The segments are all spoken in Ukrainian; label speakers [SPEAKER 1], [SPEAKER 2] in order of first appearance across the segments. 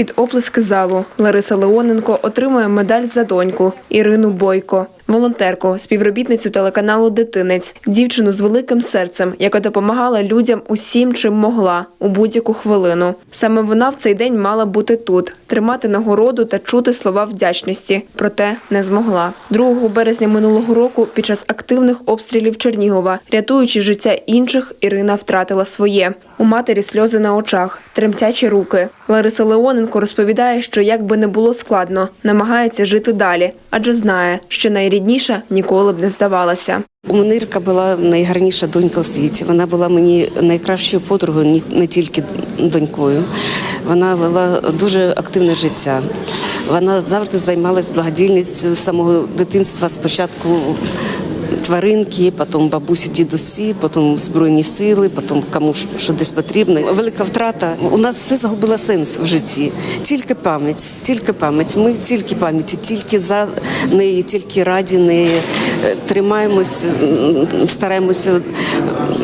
[SPEAKER 1] Під оплески залу. Лариса Леоненко отримує медаль за доньку Ірину Бойко, волонтерку, співробітницю телеканалу Дитинець, дівчину з великим серцем, яка допомагала людям усім, чим могла у будь-яку хвилину. Саме вона в цей день мала бути тут, тримати нагороду та чути слова вдячності, проте не змогла. 2 березня минулого року, під час активних обстрілів Чернігова, рятуючи життя інших, Ірина втратила своє. У матері сльози на очах, тремтячі руки. Лариса Леоненко розповідає, що як би не було складно, намагається жити далі, адже знає, що найрідніша ніколи б не здавалася.
[SPEAKER 2] У мене була найгарніша донька у світі. Вона була мені найкращою подругою, не тільки донькою. Вона вела дуже активне життя. Вона завжди займалась благодійністю самого дитинства. Спочатку тваринки, потім бабусі, дідусі, потім збройні сили, потім кому що десь потрібно. Велика втрата. У нас все загубило сенс в житті. Тільки пам'ять, тільки пам'ять. Ми тільки пам'яті, тільки за неї, тільки раді неї. Е, Тримаємось, стараємося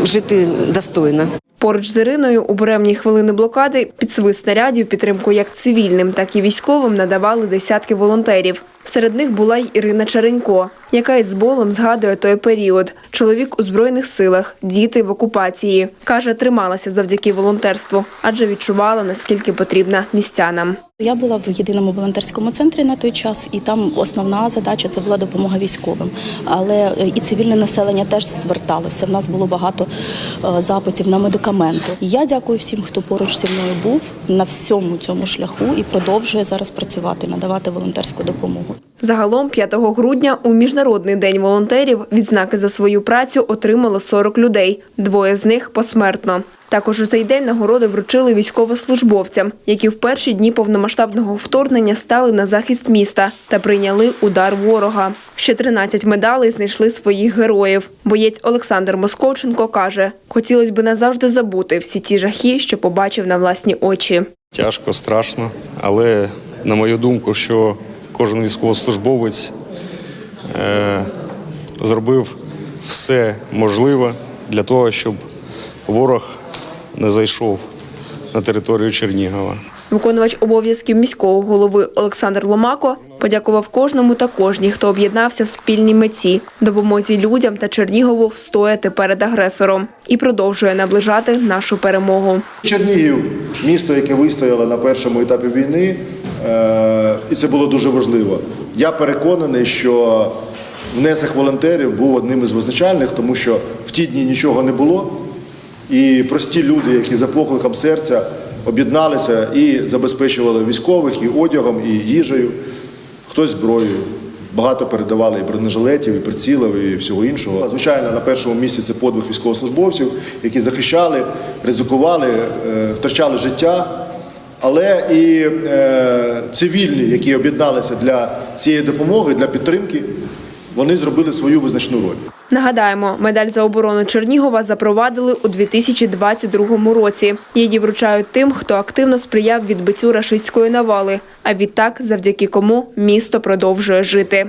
[SPEAKER 2] жити достойно.
[SPEAKER 1] Поруч з Іриною у буремні хвилини блокади під свист снарядів підтримку як цивільним, так і військовим надавали десятки волонтерів. Серед них була й Ірина Чаренько, яка із болем згадує той період. Чоловік у збройних силах, діти в окупації. Каже, трималася завдяки волонтерству, адже відчувала наскільки потрібна містянам.
[SPEAKER 3] Я була в єдиному волонтерському центрі на той час, і там основна задача це була допомога військовим. Але е, і цивільне населення теж зверталося. В нас було багато е, запитів на медикаменти. Я дякую всім, хто поруч зі мною був на всьому цьому шляху і продовжує зараз працювати, надавати волонтерську допомогу.
[SPEAKER 1] Загалом 5 грудня у Міжнародний день волонтерів відзнаки за свою працю отримало 40 людей, двоє з них посмертно. Також у цей день нагороди вручили військовослужбовцям, які в перші дні повномасштабного вторгнення стали на захист міста та прийняли удар ворога. Ще 13 медалей знайшли своїх героїв. Боєць Олександр Московченко каже, хотілося б назавжди забути всі ті жахи, що побачив на власні очі.
[SPEAKER 4] Тяжко, страшно, але на мою думку, що кожен військовослужбовець е, зробив все можливе для того, щоб ворог зайшов на територію Чернігова.
[SPEAKER 1] Виконувач обов'язків міського голови Олександр Ломако подякував кожному та кожній, хто об'єднався в спільній меті, допомозі людям та Чернігову встояти перед агресором і продовжує наближати нашу перемогу.
[SPEAKER 5] Чернігів місто, яке вистояло на першому етапі війни, е, і це було дуже важливо. Я переконаний, що внесок волонтерів був одним із визначальних, тому що в ті дні нічого не було. І прості люди, які за покликом серця об'єдналися і забезпечували військових і одягом, і їжею, хтось зброєю. Багато передавали і бронежилетів, і прицілів, і всього іншого. Звичайно, на першому місці це подвиг військовослужбовців, які захищали, ризикували, е, втрачали життя. Але і е, цивільні, які об'єдналися для цієї допомоги, для підтримки, вони зробили свою визначну роль.
[SPEAKER 1] Нагадаємо, медаль за оборону Чернігова запровадили у 2022 році. Її вручають тим, хто активно сприяв відбиттю рашистської навали, а відтак, завдяки кому місто продовжує жити.